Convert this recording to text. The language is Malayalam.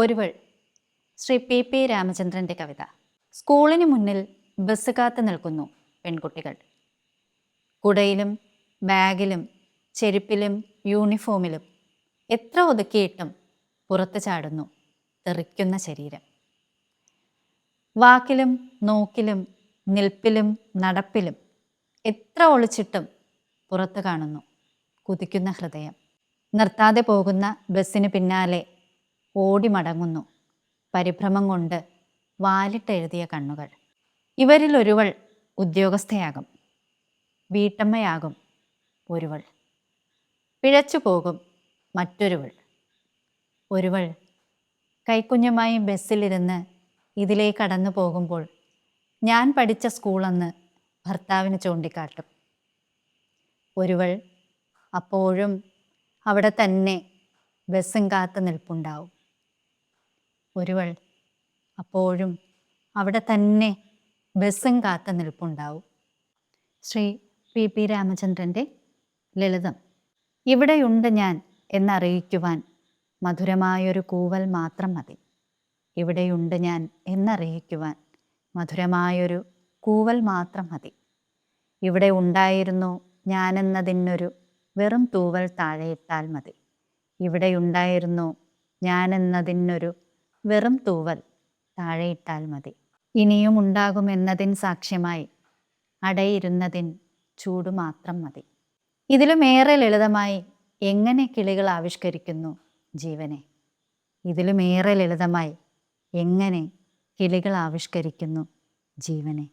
ഒരുവൾ. ശ്രീ പി പി രാമചന്ദ്രന്റെ കവിത. സ്കൂളിന് മുന്നിൽ ബസ് കാത്തു നിൽക്കുന്നു പെൺകുട്ടികൾ. കുടയിലും ബാഗിലും ചെരുപ്പിലും യൂണിഫോമിലും എത്ര ഒതുക്കിയിട്ടും പുറത്ത് ചാടുന്നു തെറിക്കുന്ന ശരീരം. വാക്കിലും നോക്കിലും നിൽപ്പിലും നടപ്പിലും എത്ര ഒളിച്ചിട്ടും പുറത്ത് കാണുന്നു കുതിക്കുന്ന ഹൃദയം. നിർത്താതെ പോകുന്ന ബസ്സിന് പിന്നാലെ ഓടി മടങ്ങുന്നു പരിഭ്രമം കൊണ്ട് വാലിട്ടെഴുതിയ കണ്ണുകൾ. ഇവരിൽ ഒരുവൾ ഉദ്യോഗസ്ഥയാകും. വീട്ടമ്മയാകും ഒരുവൾ. പിഴച്ചു പോകും മറ്റൊരുവൾ. ഒരുവൾ കൈക്കുഞ്ഞുമായി ബസ്സിലിരുന്ന് ഇതിലേ കടന്നു പോകുമ്പോൾ ഞാൻ പഠിച്ച സ്കൂളെന്ന് ഭർത്താവിന് ചൂണ്ടിക്കാട്ടും. ഒരുവൾ അപ്പോഴും അവിടെ തന്നെ ബസ്സും കാത്തു നിൽപ്പുണ്ടാവും. ഒരുവൾ. അപ്പോഴും അവിടെ തന്നെ ബസ്സും കാത്ത നിൽപ്പുണ്ടാവും. ശ്രീ പി പി രാമചന്ദ്രന്റെ ലളിതം. ഇവിടെയുണ്ട് ഞാൻ എന്നറിയിക്കുവാൻ മധുരമായൊരു കൂവൽ മാത്രം മതി. ഇവിടെയുണ്ട് ഞാൻ എന്നറിയിക്കുവാൻ മധുരമായൊരു കൂവൽ മാത്രം മതി. ഇവിടെ ഉണ്ടായിരുന്നു ഞാനെന്നതിനൊരു വെറും തൂവൽ താഴെയിട്ടാൽ മതി. ഇവിടെയുണ്ടായിരുന്നു ഞാനെന്നതിനൊരു വെറും തൂവൽ താഴെയിട്ടാൽ മതി. ഇനിയും ഉണ്ടാകുമെന്നതിൻ സാക്ഷ്യമായി അടയിരുന്നതിൻ ചൂട് മാത്രം മതി. ഇതിലും ഏറെ ലളിതമായി എങ്ങനെ കിളികൾ ആവിഷ്കരിക്കുന്നു ജീവനെ? ഏറെ ലളിതമായി എങ്ങനെ കിളികൾ ആവിഷ്കരിക്കുന്നു ജീവനെ?